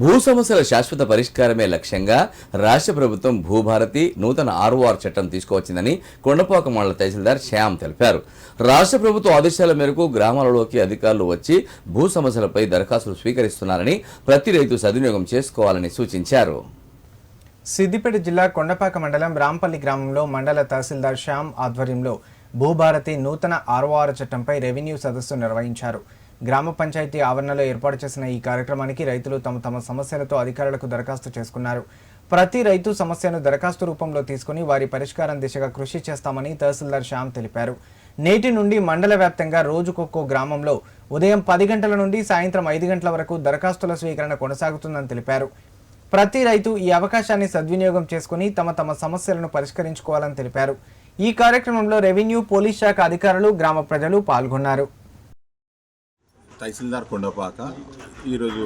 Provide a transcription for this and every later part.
భూ సమస్యల శాశ్వత పరిష్కారమే లక్ష్యంగా రాష్ట్ర ప్రభుత్వం భూభారతి నూతన ఆర్ఓఆర్ చట్టం తీసుకువచ్చిందని కొండపాక మండల తహసీల్దార్ శ్యామ్ తెలిపారు. రాష్ట్ర ప్రభుత్వ ఆదేశాల మేరకు గ్రామాలలోకి అధికారులు వచ్చి భూ సమస్యలపై దరఖాస్తులు స్వీకరిస్తున్నారని ప్రతి రైతు సద్వినియోగం చేసుకోవాలని సూచించారు. సిద్దిపేట జిల్లా కొండపాక మండలం రాంపల్లి గ్రామంలో మండల తహసీల్దార్ శ్యామ్ ఆధ్వర్యంలో భూభారతి నూతన ఆర్ఓఆర్ చట్టంపై రెవెన్యూ సదస్సు నిర్వహించారు. గ్రామ పంచాయతీ ఆవరణలో ఏర్పాటు చేసిన ఈ కార్యక్రమానికి రైతులు తమ తమ సమస్యలతో అధికారులకు దరఖాస్తు చేసుకున్నారు. ప్రతి రైతు సమస్యను దరఖాస్తు రూపంలో తీసుకుని వారి పరిష్కారం దిశగా కృషి చేస్తామని తహసీల్దార్ శ్యామ్ తెలిపారు. నేటి నుండి మండల వ్యాప్తంగా రోజుకొక్కో గ్రామంలో ఉదయం పది గంటల నుండి సాయంత్రం ఐదు గంటల వరకు దరఖాస్తుల స్వీకరణ కొనసాగుతుందని తెలిపారు. ప్రతి రైతు ఈ అవకాశాన్ని సద్వినియోగం చేసుకుని తమ తమ సమస్యలను పరిష్కరించుకోవాలని తెలిపారు. ఈ కార్యక్రమంలో రెవెన్యూ పోలీస్ శాఖ అధికారులు గ్రామ ప్రజలు పాల్గొన్నారు. తహసీల్దార్ కొండపాక. ఈరోజు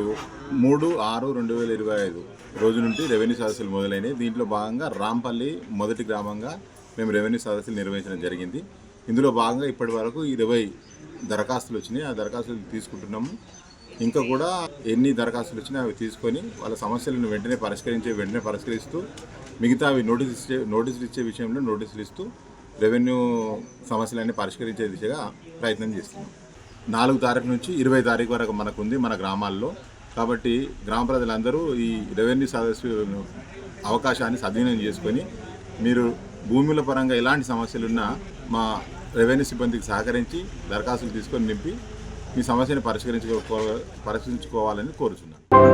మూడు ఆరు రెండు వేల ఇరవై ఐదు రోజు నుండి రెవెన్యూ సదస్సులు మొదలైనవి దీంట్లో భాగంగా రాంపల్లి మొదటి గ్రామంగా మేము రెవెన్యూ సదస్సులు నిర్వహించడం జరిగింది. ఇందులో భాగంగా ఇప్పటి వరకు ఇరవై దరఖాస్తులు వచ్చినాయి. ఆ దరఖాస్తులు తీసుకుంటున్నాము. ఇంకా కూడా ఎన్ని దరఖాస్తులు వచ్చినా అవి తీసుకొని వాళ్ళ సమస్యలను వెంటనే పరిష్కరించే వెంటనే పరిష్కరిస్తూ మిగతా అవి నోటీస్ ఇచ్చే నోటీసులు ఇచ్చే విషయంలో నోటీసులు ఇస్తూ రెవెన్యూ సమస్యలన్నీ పరిష్కరించే దిశగా ప్రయత్నం చేస్తున్నాం. నాలుగు తారీఖు నుంచి ఇరవై తారీఖు వరకు మనకు ఉంది మన గ్రామాల్లో. కాబట్టి గ్రామ ప్రజలందరూ ఈ రెవెన్యూ సదస్సు అవకాశాన్ని సద్వినియోగం చేసుకొని మీరు భూముల పరంగా ఎలాంటి సమస్యలున్నా మా రెవెన్యూ సిబ్బందికి సహకరించి దరఖాస్తులు తీసుకొని నింపి మీ సమస్యను పరిష్కరించుకో పరిష్కరించుకోవాలని కోరుచున్నాను.